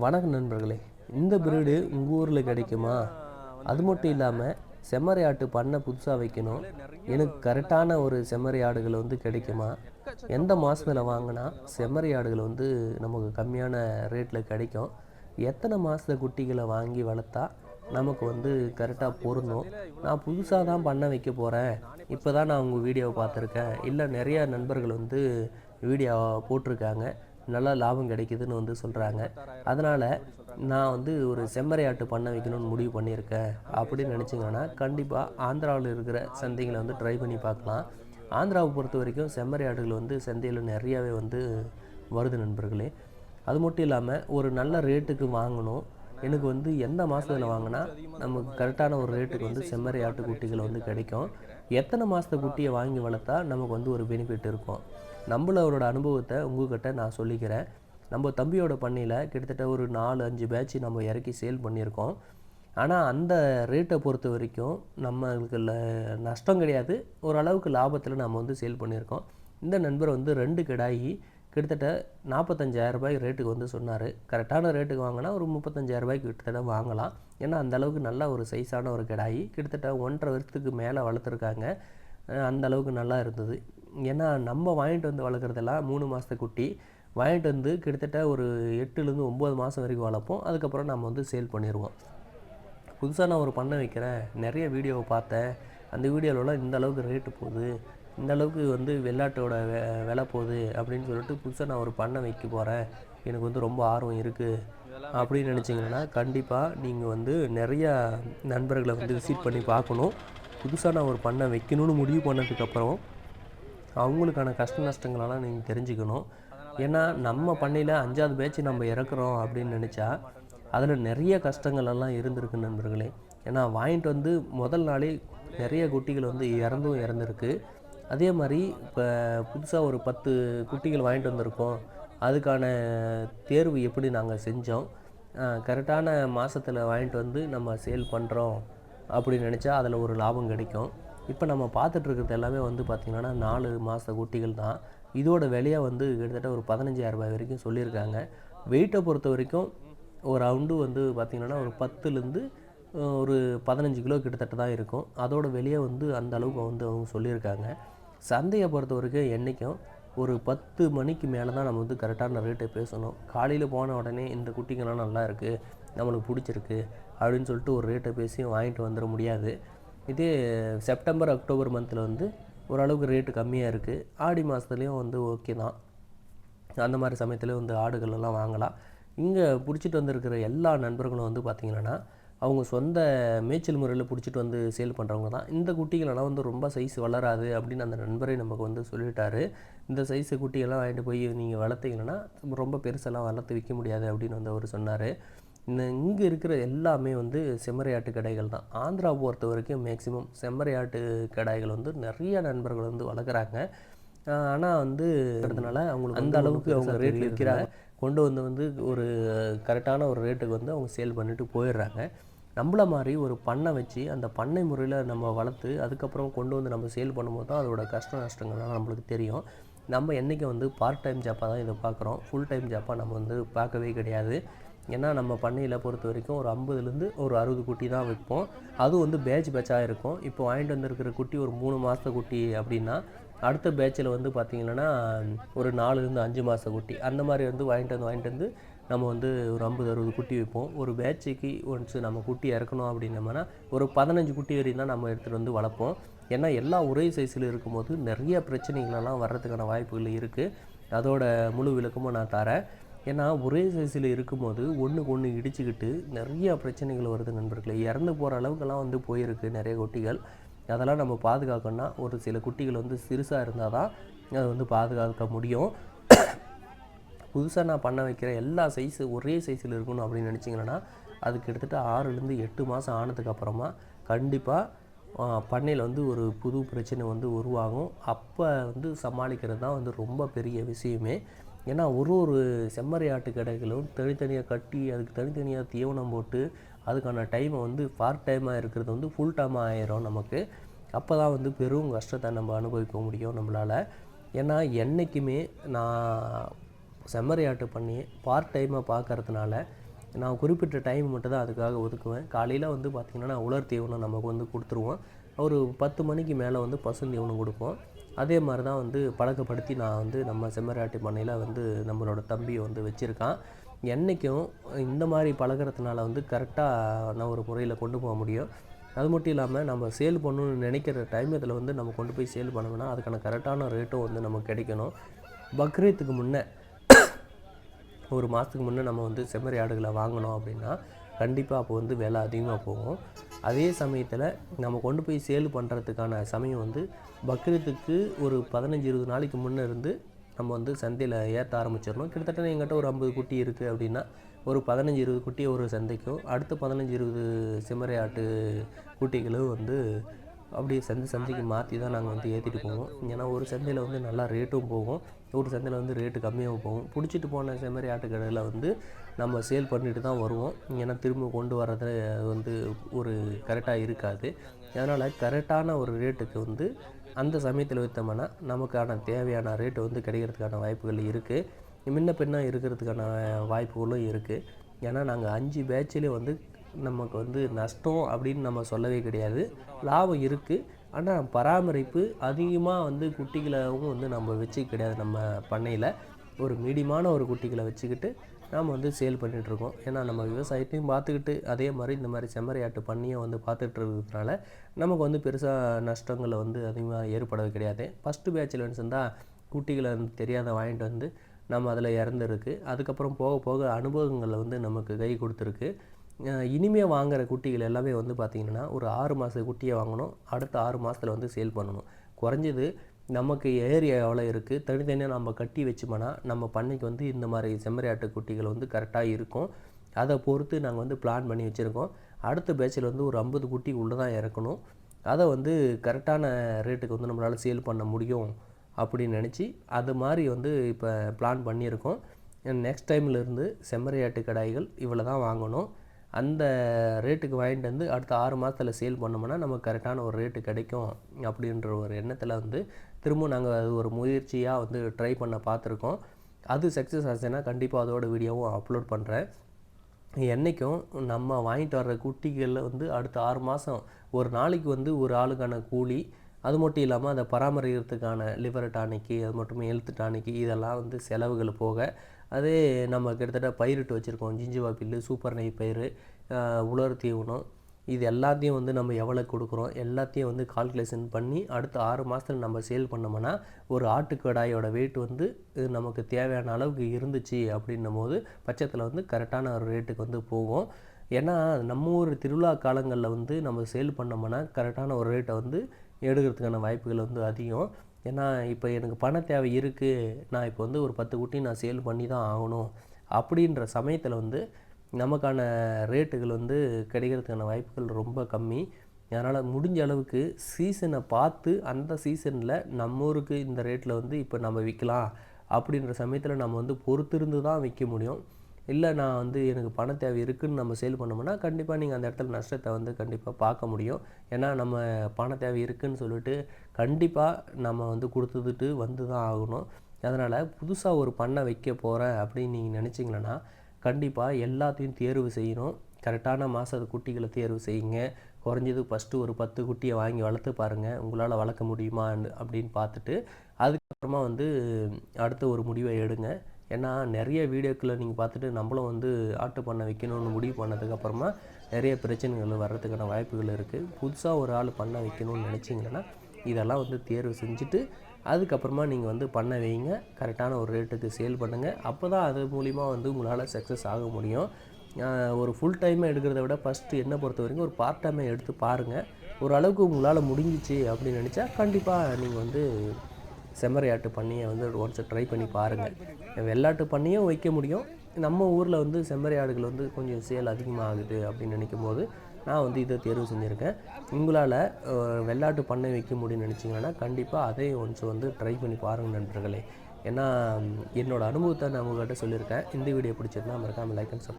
வணக்கம் நண்பர்களே இந்த பிரீடு உங்கள் ஊரில் கிடைக்குமா? அது மட்டும் இல்லாமல் செம்மறி ஆட்டு பண்ணை புதுசாக வைக்கணும். எனக்கு கரெக்டான ஒரு செம்மறி ஆடுகள் வந்து கிடைக்குமா? எந்த மாதத்தில் வாங்கினா செம்மறி ஆடுகள் வந்து நமக்கு கம்மியான ரேட்டில் கிடைக்கும். எத்தனை மாத குட்டிகளை வாங்கி வளர்த்தா நமக்கு வந்து கரெக்டாக பொருந்தும்? நான் புதுசாக தான் பண்ண வைக்க போகிறேன் இப்போ தான் நான் உங்கள் வீடியோவை பார்த்துருக்கேன். இல்லை நிறைய நண்பர்கள் வந்து வீடியோ போட்டிருக்காங்க. நல்லா லாபம் கிடைக்குதுன்னு வந்து சொல்கிறாங்க அதனால் நான் வந்து ஒரு செம்மறையாட்டு ஆட்டு பண்ண வைக்கணும்னு முடிவு பண்ணியிருக்கேன். அப்படின்னு நினச்சிங்கன்னா கண்டிப்பாக ஆந்திராவில் இருக்கிற சந்தைகளை வந்து ட்ரை பண்ணி பார்க்கலாம். ஆந்திராவை பொறுத்த வரைக்கும் செம்மறி ஆடுகள் வந்து சந்தையில் நிறையாவே வந்து வருது நண்பர்களே. அது மட்டும் இல்லாமல் ஒரு நல்ல ரேட்டுக்கு வாங்கணும். எனக்கு வந்து எந்த மாதத்தில் வாங்கினா நமக்கு கரெக்டான ஒரு ரேட்டுக்கு வந்து செம்மறி ஆட்டுக்குட்டிகள் வந்து கிடைக்கும். எத்தனை மாதத்து குட்டியை வாங்கி வளர்த்தா நமக்கு வந்து ஒரு பெனிஃபிட் இருக்கும்? நம்மளோட அனுபவத்தை உங்ககிட்ட நான் சொல்லிக்கிறேன். நம்ம தம்பியோட பண்ணையில் கிட்டத்தட்ட ஒரு நாலு அஞ்சு பேட்ச் நம்ம இறக்கி சேல் பண்ணியிருக்கோம். ஆனால் அந்த ரேட்டை பொறுத்த வரைக்கும் நம்மளுக்கு நஷ்டம் கிடையாது. ஓரளவுக்கு லாபத்தில் நம்ம வந்து சேல் பண்ணியிருக்கோம். இந்த நண்பர் வந்து ரெண்டு கிடாயி கிட்டத்தட்ட நாற்பத்தஞ்சாயிரம் ரூபாய் ரேட்டுக்கு வந்து சொன்னார். கரெக்டான ரேட்டுக்கு வாங்கினா ஒரு முப்பத்தஞ்சாயிரம் ரூபாய்க்கு கிட்டத்தட்ட வாங்கலாம். ஏன்னா அந்தளவுக்கு நல்ல ஒரு சைஸான ஒரு கிடாயி. கிட்டத்தட்ட ஒன்றரை வருஷத்துக்கு மேலே வளர்த்துருக்காங்க. அந்தளவுக்கு அந்த அளவுக்கு நல்லா இருந்தது. ஏன்னா நம்ம வாங்கிட்டு வந்து வளர்க்குறதெல்லாம் மூணு மாதத்து குட்டி. வாங்கிட்டு வந்து கிட்டத்தட்ட ஒரு எட்டுலேருந்து ஒம்பது மாதம் வரைக்கும் வளர்ப்போம். அதுக்கப்புறம் நம்ம வந்து சேல் பண்ணிடுவோம் புதுசாக நான் ஒரு பண்ணை வைக்கிறேன். நிறைய வீடியோவை பார்த்தேன். அந்த வீடியோவிலலாம் இந்த அளவுக்கு ரேட்டு போகுது. இந்த அளவுக்கு வந்து வெள்ளாட்டோட வெ விலை போகுது அப்படின்னு சொல்லிட்டு புதுசாக நான் ஒரு பண்ணை வைக்க போகிறேன் எனக்கு வந்து ரொம்ப ஆர்வம் இருக்குது அப்படின்னு நினச்சிங்கன்னா கண்டிப்பாக நீங்கள் வந்து நிறையா நண்பர்களை வந்து விசிட் பண்ணி பார்க்கணும். புதுசாக நான் ஒரு பண்ணை வைக்கணும்னு முடிவு பண்ணதுக்கப்புறம் அவங்களுக்கான கஷ்ட நஷ்டங்களெல்லாம் நீங்கள் தெரிஞ்சுக்கணும். ஏன்னா நம்ம பண்ணையில் அஞ்சாவது பேட்ச் நம்ம இறக்குறோம் அப்படின்னு நினச்சா அதில் நிறைய கஷ்டங்கள் எல்லாம் இருந்திருக்கு நண்பர்களே. ஏன்னா வாங்கிட்டு வந்து முதல் நாளே நிறைய குட்டிகள் வந்து இறந்தும் இறந்துருக்கு. அதே மாதிரி இப்போ புதுசாக ஒரு பத்து குட்டிகள் வாங்கிட்டு வந்திருக்கோம். அதுக்கான தேர்வு எப்படி நாங்கள் செஞ்சோம்? கரெக்டான மாதத்தில் வாங்கிட்டு வந்து நம்ம சேல் பண்ணுறோம் அப்படின்னு நினச்சா அதில் ஒரு லாபம் கிடைக்கும். இப்போ நம்ம பார்த்துட்ருக்கிறது எல்லாமே வந்து பார்த்திங்கன்னா நாலு மாத குட்டிகள் தான். இதோட விலையை வந்து கிட்டத்தட்ட ஒரு 15000 ரூபாய் வரைக்கும் சொல்லியிருக்காங்க. வெயிட்டை பொறுத்த வரைக்கும் ஒரு ரவுண்டு வந்து பார்த்திங்கன்னா ஒரு பத்துலேருந்து ஒரு பதினஞ்சு கிலோ கிட்டத்தட்ட தான் இருக்கும். அதோட விலையை வந்து அந்த அளவுக்கு வந்து அவங்க சொல்லியிருக்காங்க. சந்தையை பொறுத்த வரைக்கும் என்றைக்கும் ஒரு பத்து மணிக்கு மேலே தான் நம்ம வந்து கரெக்டான ரேட்டை பேசணும். காலையில் போன உடனே இந்த குட்டிங்கெல்லாம் நல்லா இருக்குது நம்மளுக்கு பிடிச்சிருக்கு அப்படின்னு சொல்லிட்டு ஒரு ரேட்டை பேசி வாங்கிட்டு வந்துட முடியாது. இதே செப்டம்பர் அக்டோபர் மந்தில் வந்து ஓரளவுக்கு ரேட்டு கம்மியாக இருக்குது ஆடி மாதத்துலேயும் வந்து ஓகே தான். அந்த மாதிரி சமயத்தில் வந்து ஆடுகள் எல்லாம் வாங்கலாம். இங்கே பிடிச்சிட்டு வந்திருக்கிற எல்லா நண்பர்களும் வந்து பார்த்திங்கன்னா அவங்க சொந்த மேய்ச்சல் முறையில் பிடிச்சிட்டு வந்து சேல் பண்ணுறவங்க தான். இந்த குட்டிகளெல்லாம் வந்து ரொம்ப சைஸ் வளராது அப்படின்னு அந்த நண்பரே நமக்கு வந்து சொல்லிட்டாரு. இந்த சைஸு குட்டியெல்லாம் வாங்கிட்டு போய் நீங்கள் வளர்த்தீங்கன்னா ரொம்ப பெருசெல்லாம் வளர்த்து விற்க முடியாது அப்படின்னு வந்து அவர் சொன்னார். இங்கே இருக்கிற எல்லாமே வந்து செம்மறியாட்டு கடைகள் தான். ஆந்திரா பொறுத்த வரைக்கும் மேக்ஸிமம் செம்மறியாட்டு கடாய்கள் வந்து நிறைய நண்பர்கள் வந்து வளர்க்குறாங்க. ஆனால் வந்து இருக்கிறதுனால அவங்களுக்கு அந்த அளவுக்கு அவங்க ரேட் விற்கிறாங்க கொண்டு வந்து வந்து ஒரு கரெக்டான ஒரு ரேட்டுக்கு வந்து அவங்க சேல் பண்ணிட்டு போயிடுறாங்க. நம்மள மாதிரி ஒரு பண்ணை வச்சு அந்த பண்ணை முறையில் நம்ம வளர்த்து அதுக்கப்புறம் கொண்டு வந்து நம்ம சேல் பண்ணும்போது தான் அதோட கஷ்ட நஷ்டங்கள்லாம் நம்மளுக்கு தெரியும். நம்ம என்றைக்கும் வந்து பார்ட் டைம் ஜாப்பாக தான் இதை பார்க்குறோம். ஃபுல் டைம் ஜாப்பாக நம்ம வந்து பார்க்கவே கிடையாது. ஏன்னா நம்ம பண்ணையில் பொறுத்த வரைக்கும் ஒரு ஐம்பதுலேருந்து ஒரு அறுபது குட்டி தான் விற்போம். அதுவும் வந்து பேட்ச் பேட்சாக இருக்கும். இப்போ வாங்கிட்டு வந்திருக்கிற குட்டி ஒரு மூணு மாதத்து குட்டி அப்படின்னா அடுத்த பேட்சில் வந்து பார்த்திங்கன்னா ஒரு நாலுலேருந்து அஞ்சு மாத குட்டி. அந்த மாதிரி வந்து வாங்கிட்டு வந்து வாங்கிட்டு வந்து நம்ம வந்து ஒரு ஐம்பது அறுபது குட்டி வைப்போம். ஒரு பேட்சுக்கு ஒன்ஸ் நம்ம குட்டி இறக்கணும் அப்படின்னோம்னா ஒரு பதினஞ்சு குட்டி வரையும் தான் நம்ம எடுத்துகிட்டு வந்து வளர்ப்போம். ஏன்னா எல்லா ஒரே சைஸில் இருக்கும்போது நிறைய பிரச்சனைகளெல்லாம் வர்றதுக்கான வாய்ப்புகள் இருக்குது அதோட முழு விளக்கமும் நான் தரேன். ஏன்னா ஒரே சைஸில் இருக்கும்போது ஒன்றுக்கு ஒன்று இடிச்சுக்கிட்டு நிறைய பிரச்சனைகள் வருது நண்பர்களே. இறந்து போகிற அளவுக்கெல்லாம் வந்து போயிருக்கு நிறைய குட்டிகள். அதெல்லாம் நம்ம பாதுகாக்கணும்னா ஒரு சில குட்டிகள் வந்து சிறுசாக இருந்தால் தான் அதை வந்து பாதுகாக்க முடியும். புதுசாக நான் பண்ண வைக்கிற எல்லா சைஸு ஒரே சைஸில் இருக்கணும் அப்படின்னு நினச்சிங்கன்னா அது கிட்டத்தட்ட ஆறுலேருந்து எட்டு மாதம் ஆனதுக்கு அப்புறமா கண்டிப்பாக பண்ணையில் வந்து ஒரு புது பிரச்சனை வந்து உருவாகும். அப்போ வந்து சமாளிக்கிறது தான் வந்து ரொம்ப பெரிய விஷயமே. ஏன்னா ஒரு ஒரு செம்மறி ஆட்டு கடைகளும் தனித்தனியாக கட்டி அதுக்கு தனித்தனியாக தீவனம் போட்டு அதுக்கான டைமை வந்து பார்ட் டைமாக இருக்கிறது வந்து ஃபுல் டைமாக ஆயிரும் நமக்கு. அப்போ தான் வந்து பெரும் கஷ்டத்தை நம்ம அனுபவிக்க முடியும் நம்மளால். ஏன்னா என்றைக்குமே நான் செம்மறியாட்டு பண்ணி பார்ட் டைமாக பார்க்கறதுனால நான் குறிப்பிட்ட டைம் மட்டும் தான் அதுக்காக ஒதுக்குவேன். காலையில் வந்து பார்த்திங்கன்னா உலர் தீவனம் நமக்கு வந்து கொடுத்துருவோம். ஒரு பத்து மணிக்கு மேலே வந்து பசுந்தீவனம் கொடுப்போம். அதே மாதிரி தான் வந்து பழக்கப்படுத்தி நான் வந்து நம்ம செம்மறியாட்டு பண்ணையில் வந்து நம்மளோட தம்பியை வந்து வச்சுருக்கான். என்றைக்கும் இந்த மாதிரி பழகுறதுனால வந்து கரெக்டான ஒரு முறையில் கொண்டு போக முடியும். அது மட்டும் இல்லாமல் நம்ம சேல் பண்ணணும்னு நினைக்கிற டைம் இதில் வந்து நம்ம கொண்டு போய் சேல் பண்ணணும்னா அதுக்கான கரெக்டான ரேட்டும் வந்து நமக்கு கிடைக்கணும். பக்ரீத்துக்கு முன்னே ஒரு மாதத்துக்கு முன்னே நம்ம வந்து செம்மறி ஆடுகளை வாங்கினோம் அப்படின்னா கண்டிப்பாக அப்போ வந்து விலை அதிகமாக போகும். அதே சமயத்தில் நம்ம கொண்டு போய் சேல் பண்ணுறதுக்கான சமயம் வந்து பக்ரீத்துக்கு ஒரு பதினஞ்சு இருபது நாளைக்கு முன்னே இருந்து நம்ம வந்து சந்தையில் ஏற்ற ஆரம்பிச்சிடணும். கிட்டத்தட்ட எங்கிட்ட ஒரு ஐம்பது குட்டி இருக்குது அப்படின்னா ஒரு பதினஞ்சு இருபது குட்டி ஒரு சந்தைக்கும் அடுத்து பதினஞ்சு இருபது செம்மறி ஆட்டு குட்டிகளும் வந்து அப்படியே சந்தை சந்தைக்கு மாற்றி தான் நாங்கள் வந்து ஏற்றிட்டு போவோம். ஏன்னா ஒரு சந்தையில் வந்து நல்லா ரேட்டும் போகும். ஒரு சந்தையில் வந்து ரேட்டு கம்மியாக போகும். பிடிச்சிட்டு போன செம்மறி ஆட்டுக்கடையில் வந்து நம்ம சேல் பண்ணிட்டு தான் வருவோம். ஏன்னா திரும்ப கொண்டு வர்றது வந்து ஒரு கரெக்டாக இருக்காது. அதனால் கரெக்டான ஒரு ரேட்டுக்கு வந்து அந்த சமயத்தில் விற்றோம்னா நமக்கான தேவையான ரேட்டு வந்து கிடைக்கிறதுக்கான வாய்ப்புகள் இருக்குது முன்ன பின்னாக இருக்கிறதுக்கான வாய்ப்புகளும் இருக்குது ஏன்னா நாங்கள் அஞ்சு பேட்சிலே வந்து நமக்கு வந்து நஷ்டம் அப்படின்னு நம்ம சொல்லவே கிடையாது. லாபம் இருக்குது ஆனால் பராமரிப்பு அதிகமாக வந்து குட்டிகளாகவும் வந்து நம்ம வச்சு கிடையாது. நம்ம பண்ணையில் ஒரு மீடியமான ஒரு குட்டிகளை வச்சுக்கிட்டு நாம் வந்து சேல் பண்ணிகிட்ருக்கோம் ஏன்னா நம்ம விவசாயத்தையும் பார்த்துக்கிட்டு அதே மாதிரி இந்த மாதிரி செம்மறியாட்டு பண்ணியும் வந்து பார்த்துட்டு இருக்கிறதுனால நமக்கு வந்து பெருசாக நஷ்டங்களை வந்து அதிகமாக ஏற்படவே கிடையாது. ஃபஸ்ட்டு பேட்சில் இருந்தால் குட்டிகளை வந்து தெரியாத வாங்கிட்டு வந்து நம்ம அதில் இறந்துருக்கு. அதுக்கப்புறம் போக போக அனுபவங்களை வந்து நமக்கு கை கொடுத்துருக்கு. இனிமேல் வாங்குகிற குட்டிகள் எல்லாமே வந்து பார்த்திங்கன்னா ஒரு ஆறு மாத குட்டியை வாங்கணும். அடுத்த ஆறு மாதத்தில் வந்து சேல் பண்ணணும். குறைஞ்சது நமக்கு ஏரியா எவ்வளோ இருக்குது தனித்தனியாக நம்ம கட்டி வச்சோம்னா நம்ம பண்ணைக்கு வந்து இந்த மாதிரி செம்மறியாட்டு குட்டிகள் வந்து கரெக்டாக இருக்கும். அதை பொறுத்து நாங்கள் வந்து பிளான் பண்ணி வச்சுருக்கோம். அடுத்த பேட்சில் வந்து ஒரு ஐம்பது குட்டி உள்ளே தான் இறக்கணும். அதை வந்து கரெக்டான ரேட்டுக்கு வந்து நம்மளால் சேல் பண்ண முடியும் அப்படின்னு நினச்சி அது மாதிரி வந்து இப்போ பிளான் பண்ணியிருக்கோம். நெக்ஸ்ட் டைம்லேருந்து செம்மறியாட்டு கடாய்கள் இவ்வளோ தான் வாங்கணும். அந்த ரேட்டுக்கு வாங்கிட்டு வந்து அடுத்த ஆறு மாதத்தில் சேல் பண்ணோம்னா நமக்கு கரெக்டான ஒரு ரேட்டு கிடைக்கும் அப்படின்ற ஒரு எண்ணத்தில் வந்து திரும்பவும் நாங்கள் அது ஒரு முயற்சியாக வந்து ட்ரை பண்ண பார்த்துருக்கோம். அது சக்ஸஸ் ஆச்சுன்னா கண்டிப்பாக அதோட வீடியோவும் அப்லோட் பண்ணுறேன் என்றைக்கும் நம்ம வாங்கிட்டு வர்ற குட்டிகளில் வந்து அடுத்த ஆறு மாதம் ஒரு நாளைக்கு வந்து ஒரு ஆளுக்கான கூலி அது மட்டும் இல்லாமல் அதை பராமரிக்கிறதுக்கான லிவர் டானிக்கு அது மட்டுமே ஹெல்த் டானிக்கு இதெல்லாம் வந்து செலவுகள் போக அதே நம்ம கிட்டத்தட்ட பயிரிட்டு வச்சுருக்கோம். ஜிஞ்சுவா பில்லு சூப்பர் நெய் பயிர் உலர் தீவனம். இது எல்லாத்தையும் வந்து நம்ம எவ்வளோ கொடுக்குறோம்? எல்லாத்தையும் வந்து கால்குலேஷன் பண்ணி அடுத்த ஆறு மாதத்தில் நம்ம சேல் பண்ணோம்னா ஒரு ஆட்டுக்கடாயோட வெயிட் வந்து நமக்கு தேவையான அளவுக்கு இருந்துச்சு அப்படின்னும் போது பட்சத்தில் வந்து கரெக்டான ஒரு ரேட்டுக்கு வந்து போகும். ஏன்னா நம்ம ஊர் திருவிழா காலங்களில் வந்து நம்ம சேல் பண்ணோம்னா கரெக்டான ஒரு ரேட்டை வந்து எடுக்கிறதுக்கான வாய்ப்புகள் வந்து அதிகம். ஏன்னா இப்போ எனக்கு பண தேவை இருக்குது நான் இப்போ வந்து ஒரு பத்து குட்டி நான் சேல் பண்ணி தான் ஆகணும். அப்படின்ற சமயத்தில் வந்து நமக்கான ரேட்டுகள் வந்து கிடைக்கிறதுக்கான வாய்ப்புகள் ரொம்ப கம்மி. அதனால் முடிஞ்ச அளவுக்கு சீசனை பார்த்து அந்த சீசனில் நம்ம ஊருக்கு இந்த ரேட்டில் வந்து இப்போ நம்ம விற்கலாம் அப்படின்ற சமயத்தில் நம்ம வந்து பொறுத்திருந்து தான் விற்க முடியும். இல்லை நான் வந்து எனக்கு பண தேவை இருக்குதுன்னு நம்ம சேல் பண்ணோம்னா கண்டிப்பாக நீங்கள் அந்த இடத்துல நஷ்டத்தை வந்து கண்டிப்பாக பார்க்க முடியும். ஏன்னா நம்ம பண தேவை இருக்குதுன்னு சொல்லிட்டு கண்டிப்பாக நம்ம வந்து கொடுத்துட்டு வந்து தான் ஆகணும். அதனால் புதுசாக ஒரு பண்ணை வைக்க போகிறேன் அப்படின்னு நீங்கள் நினச்சிங்களன்னா கண்டிப்பாக எல்லாத்தையும் தேர்வு செய்யணும். கரெக்டான மாதத்து குட்டிகளை தேர்வு செய்யுங்க. குறைஞ்சது ஃபஸ்ட்டு ஒரு பத்து குட்டியை வாங்கி வளர்த்து பாருங்கள் உங்களால் வளர்க்க முடியுமா? அப்படின்னு பார்த்துட்டு அதுக்கப்புறமா வந்து அடுத்த ஒரு முடிவை எடுங்க. ஏன்னா நிறைய வீடியோக்களை நீங்கள் பார்த்துட்டு நம்மளும் வந்து ஆட்டு பண்ணை வைக்கணும்னு முடிவு பண்ணதுக்கப்புறமா நிறைய பிரச்சனைகள் வர்றதுக்கான வாய்ப்புகள் இருக்குது புதுசாக ஒரு ஆள் பண்ணை வைக்கணும்னு நினச்சிங்கன்னா இதெல்லாம் வந்து தேர்வு செஞ்சுட்டு அதுக்கப்புறமா நீங்கள் வந்து பண்ண வைங்க. கரெக்டான ஒரு ரேட்டுக்கு சேல் பண்ணுங்கள் அப்போ தான் அது மூலிமா வந்து உங்களால் சக்ஸஸ் ஆக முடியும். ஒரு ஃபுல் டைமாக எடுக்கிறத விட ஃபஸ்ட்டு என்ன பொறுத்த வரைக்கும் ஒரு பார்ட் டைமாக எடுத்து பாருங்கள் ஓரளவுக்கு உங்களால் முடிஞ்சிச்சு அப்படின்னு நினச்சா கண்டிப்பாக நீங்கள் வந்து செம்மறியாட்டு பண்ணியை வந்து ஒன்ஸ் ட்ரை பண்ணி பாருங்கள் வெள்ளாட்டு பண்ணியும் வைக்க முடியும். நம்ம ஊரில் வந்து செம்மறி ஆடுகள் வந்து கொஞ்சம் சேல் அதிகமாகுது அப்படின்னு நினைக்கும் போது நான் வந்து இதை தேர்வு செஞ்சுருக்கேன். உங்களால் வெள்ளாட்டு பண்ணை வைக்க முடியும்னு நினச்சிங்கன்னா கண்டிப்பாக அதே ஒன்ஸ் வந்து ட்ரை பண்ணி பாருங்கள் நண்பர்களே. ஏன்னா என்னோடய அனுபவத்தை நான் உங்கள்கிட்ட சொல்லியிருக்கேன். இந்த வீடியோ பிடிச்சிருந்தா மறக்காமல் லைக் அண்ட் சப்